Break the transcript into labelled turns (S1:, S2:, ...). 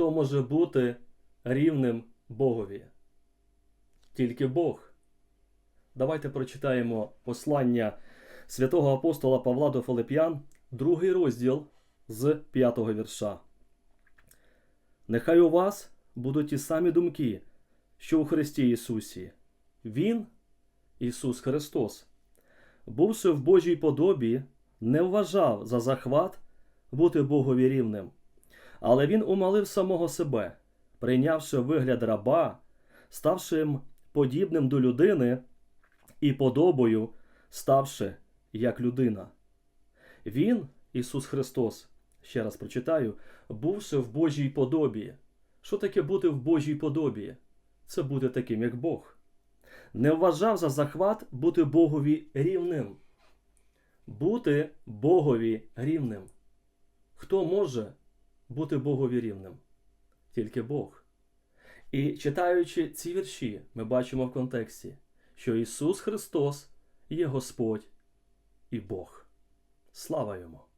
S1: хто може бути рівним Богові? Тільки Бог. Давайте прочитаємо послання святого апостола Павла до Филип'ян, другий розділ з п'ятого вірша. Нехай у вас будуть ті самі думки, що у Христі Ісусі. Він, Ісус Христос, бувши в Божій подобі, не вважав за захват бути Богові рівним, але Він умалив самого себе, прийнявши вигляд раба, ставши подібним до людини і подобою, ставши як людина. Він, Ісус Христос, ще раз прочитаю, бувши в Божій подобі. Що таке бути в Божій подобі? Це бути таким, як Бог. Не вважав за захват бути Богові рівним. Бути Богові рівним. Хто може бути Богові рівним? Тільки Бог. І читаючи ці вірші, ми бачимо в контексті, що Ісус Христос є Господь і Бог. Слава йому!